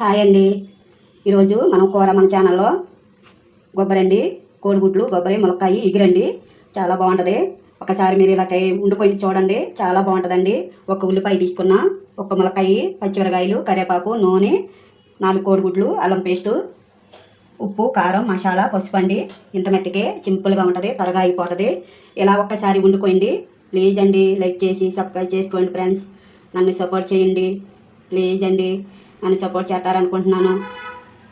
Hi అండి. ఈరోజు మనం కూర మన ఛానల్లో కొబ్బరండి కోడిగుడ్లు కొబ్బరి ములక్కాయ ఎగిరండి చాలా బాగుంటుంది. ఒకసారి మీరు ఇలా టై చూడండి. చాలా బాగుంటుందండి. ఒక ఉల్లిపాయ తీసుకున్న ఒక ములక్కాయ పచ్చిమిరకాయలు కరివేపాకు నూనె నాలుగు కోడిగుడ్లు అల్లం పేస్టు ఉప్పు కారం మసాలా పసుపు అండి ఇంత సింపుల్గా ఉంటుంది త్వరగా అయిపోతుంది. ఇలా ఒక్కసారి వండుకోండి. ప్లీజ్ అండి లైక్ చేసి సబ్స్క్రైబ్ చేసుకోండి ఫ్రెండ్స్. నన్ను సపోర్ట్ చేయండి. ప్లీజ్ అండి. నన్ను సపోర్ట్ చేస్తారనుకుంటున్నాను.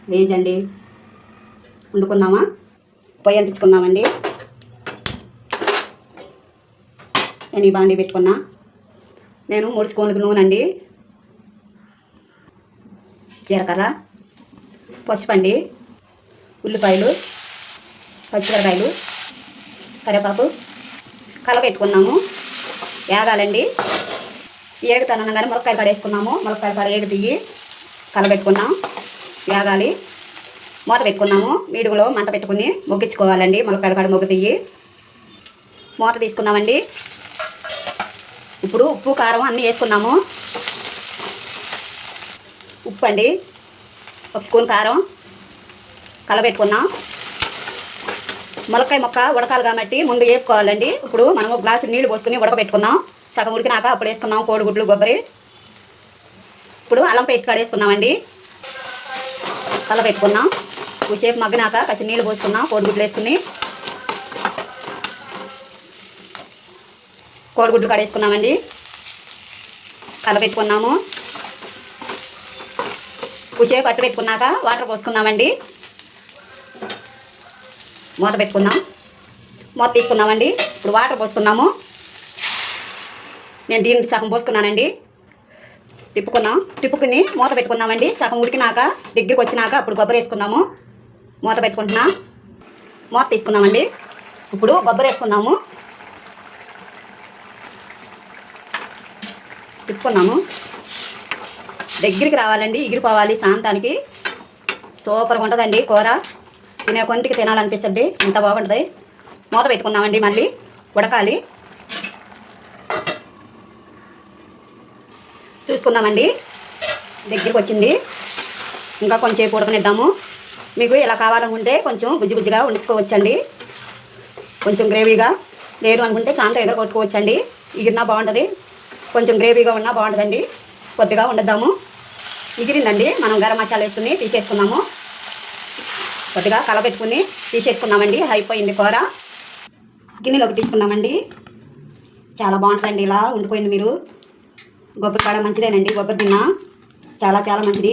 ప్లీజ్ అండి వండుకుందామా? పొయ్యి అంటించుకుందామండి. నేను ఈ బాండి పెట్టుకున్నా. నేను మూడు స్పూన్లకు నూనె అండి. జీలకర్ర పసుపు అండి. ఉల్లిపాయలు పచ్చిమిరకాయలు కరివేపాకు కలపెట్టుకున్నాము ఏగాలండి ఏగుతాను కానీ ములక్కాయలు కడేసుకున్నాము ములక్కాయలు కడ ఏగు కలబెట్టుకున్నాం వేగాలి. మూత పెట్టుకున్నాము. మీడుగులో మంట పెట్టుకుని మొగ్గించుకోవాలండి. ములక్కాయలు కాడ మొగ్గు తీయి మూత తీసుకున్నామండి. ఇప్పుడు ఉప్పు కారం అన్నీ వేసుకున్నాము. ఉప్పు అండి. ఒక స్పూన్ కారం కలబెట్టుకున్నాం. ములక్కాయ మొక్క ఉడకాలి కాబట్టి ముందు వేపుకోవాలండి. ఇప్పుడు మనం గ్లాసు నీళ్ళు పోసుకుని ఉడకబెట్టుకున్నాం. సగం ఉడికినాక అప్పుడు వేసుకున్నాం కోడిగుడ్లు కొబ్బరి. ఇప్పుడు అల్లం పేస్ట్ కడేసుకున్నామండి కల పెట్టుకున్నాం. కొద్దిసేపు మగ్గినాక కాసి నీళ్ళు పోసుకున్నాం. కోడిగుడ్లు వేసుకుని. కోడిగుడ్లు కడేసుకున్నామండి. కలపెట్టుకున్నాము కొద్దిసేపు పట్టు పెట్టుకున్నాక వాటర్ పోసుకున్నామండి మూత పెట్టుకున్నాం మూత తీసుకున్నామండి ఇప్పుడు వాటర్ పోసుకున్నాము. నేను దీనికి సగం పోసుకున్నానండి. తిప్పుకున్నాం. తిప్పుకుని మూత పెట్టుకుందామండి సగం ఉడికినాక దగ్గరికి వచ్చినాక అప్పుడు కొబ్బరి వేసుకుందాము. మూత పెట్టుకుంటున్నా. మూత తీసుకున్నామండి ఇప్పుడు కొబ్బరి వేసుకున్నాము తిప్పుకున్నాము. దగ్గరికి రావాలండి. ఎగిరిపోవాలి సాయంత్రానికి సూపర్గా ఉంటుందండి కూర. తినే కొంతకి తినాలనిపిస్తుంది. అంత బాగుంటుంది. మూత పెట్టుకుందామండి మళ్ళీ. ఉడకాలి. చూసుకుందామండి. దగ్గరికి వచ్చింది ఇంకా కొంచెం ఉడకనిద్దాము మీకు ఇలా కావాలనుకుంటే కొంచెం బుజ్జి బుజ్జిగా వండుకోవచ్చండి. కొంచెం గ్రేవీగా. లేదు అనుకుంటే శాంత ఎదురు కొట్టుకోవచ్చండి. ఇగిరినా బాగుంటుంది. కొంచెం గ్రేవీగా ఉన్నా బాగుంటుందండి. కొద్దిగా వండుద్దాము ఇగిరిందండి. మనం గరం మసాలా వేసుకుని తీసేసుకున్నాము కొద్దిగా కలపెట్టుకుని తీసేసుకున్నామండి అయిపోయింది కూర. గిన్నెలోకి తీసుకున్నామండి చాలా బాగుంటుందండి. ఇలా ఉండిపోయింది మీరు. కొబ్బరి కాడ మంచిదేనండి. కొబ్బరి తిన్నా. చాలా చాలా మంచిది.